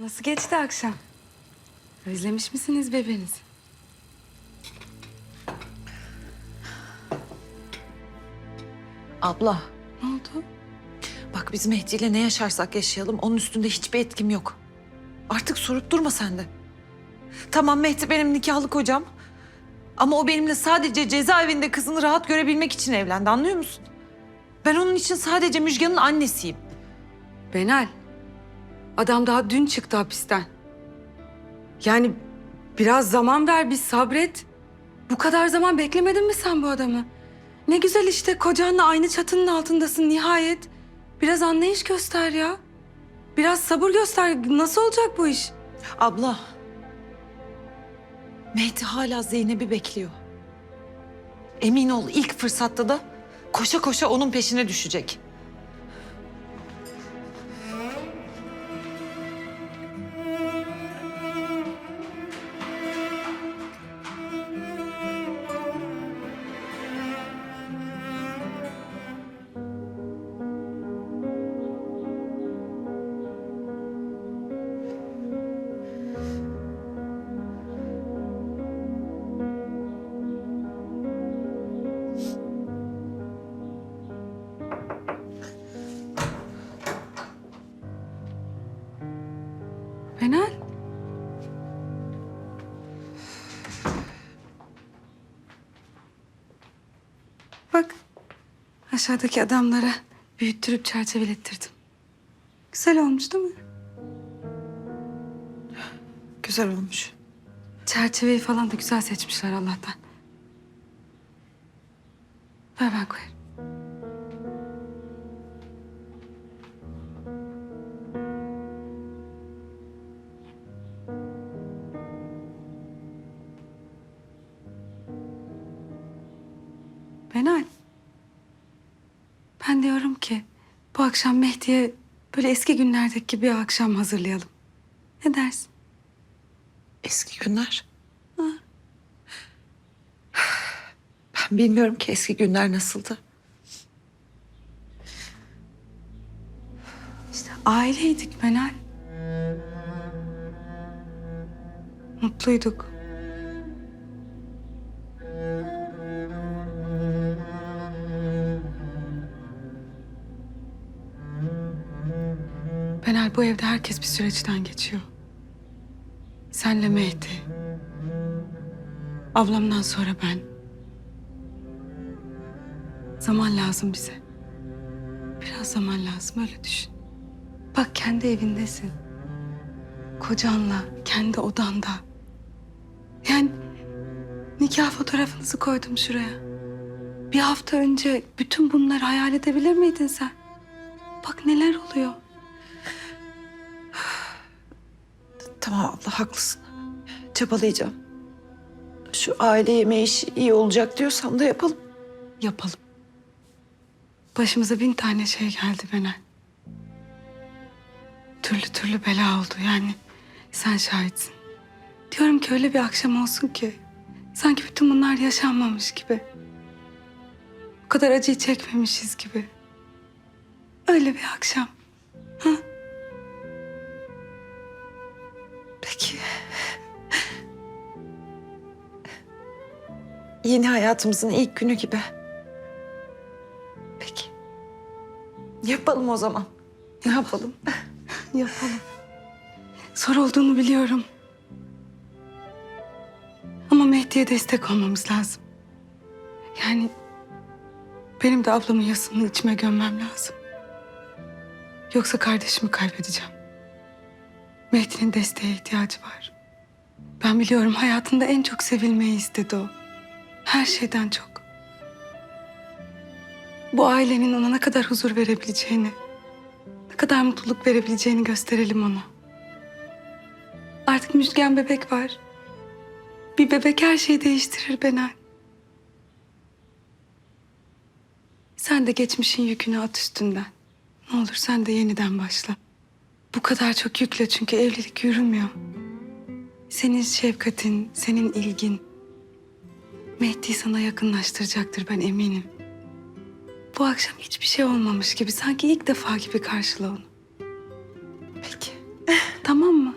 Nasıl geçti akşam? Özlemiş misiniz bebeğinizi? Abla, Ne oldu? bak biz Mehdi ile ne yaşarsak yaşayalım onun üstünde hiçbir etkim yok. Artık sorup durma sen de. Tamam Mehdi benim nikahlı kocam. Ama o benimle sadece cezaevinde kızını rahat görebilmek için evlendi anlıyor musun? Ben onun için sadece Müjgan'ın annesiyim. Benal. Adam daha dün çıktı hapisten. Yani biraz zaman ver, bir sabret. Bu kadar zaman beklemedin mi sen bu adamı? Ne güzel işte kocanla aynı çatının altındasın nihayet. Biraz anlayış göster ya. Biraz sabır göster. Nasıl olacak bu iş? Abla. Mehdi hala Zeynep'i bekliyor. Emin ol ilk fırsatta da koşa koşa onun peşine düşecek. Aşağıdaki adamlara büyüttürüp çerçevelettirdim. Güzel olmuş değil mi? Güzel olmuş. Çerçeveyi falan da güzel seçmişler Allah'tan. Ver ben koyarım. Benal. Ben diyorum ki bu akşam Mehdi'ye böyle eski günlerdeki gibi bir akşam hazırlayalım. Ne dersin? Eski günler. Ben bilmiyorum ki eski günler nasıldı. İşte aileydik Benal. Mutluyduk. Benal bu evde herkes bir süreçten geçiyor. Senle Mehdi. Ablamdan sonra ben. Zaman lazım bize. Biraz zaman lazım öyle düşün. Bak kendi evindesin. Kocanla, kendi odanda. Yani nikah fotoğrafınızı koydum şuraya. Bir hafta önce bütün bunları hayal edebilir miydin sen? Bak neler oluyor. Tamam abla haklısın. Çabalayacağım. Şu aile yemeği işi iyi olacak diyorsam da yapalım. Yapalım. Başımıza bin tane şey geldi Benel. Türlü türlü bela oldu yani. Sen şahitsin. Diyorum ki öyle bir akşam olsun ki. Sanki bütün bunlar yaşanmamış gibi. O kadar acıyı çekmemişiz gibi. Öyle bir akşam. Peki. Yeni hayatımızın ilk günü gibi. Peki. Yapalım o zaman. Ne yapalım? Yapalım. Zor olduğunu biliyorum. Ama Mehdi'ye destek olmamız lazım. Yani benim de ablamın yasını içime gömmem lazım. Yoksa kardeşimi kaybedeceğim. Mehdi'nin desteğe ihtiyacı var. Ben biliyorum hayatında en çok sevilmeyi istedi o. Her şeyden çok. Bu ailenin ona ne kadar huzur verebileceğini, ne kadar mutluluk verebileceğini gösterelim ona. Artık Müjgan bebek var. Bir bebek her şeyi değiştirir Benal. Sen de geçmişin yükünü at üstünden. Ne olur sen de yeniden başla. Bu kadar çok yükle çünkü evlilik yürümüyor. Senin şefkatin, senin ilgin Mehdi'yi sana yakınlaştıracaktır ben eminim. Bu akşam hiçbir şey olmamış gibi sanki ilk defa gibi karşıla onu. Peki. Tamam mı?